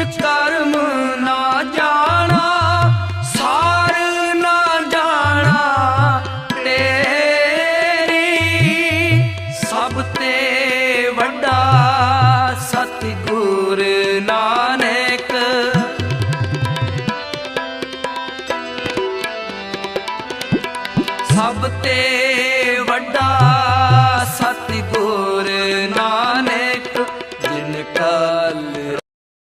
ਕਿਛ ਕਰਮ ਨਾ ਜਾਣਾ, ਸਾਰ ਨਾ ਜਾਣਾ, ਤੇਰੀ ਸਭ ਤੇ ਵੱਡਾ ਸਤਿਗੁਰ ਨਾਨਕ। ਸਭ ਤੇ ਵੱਡਾ ਸਤਿਗੁਰ ਨਾਨਕ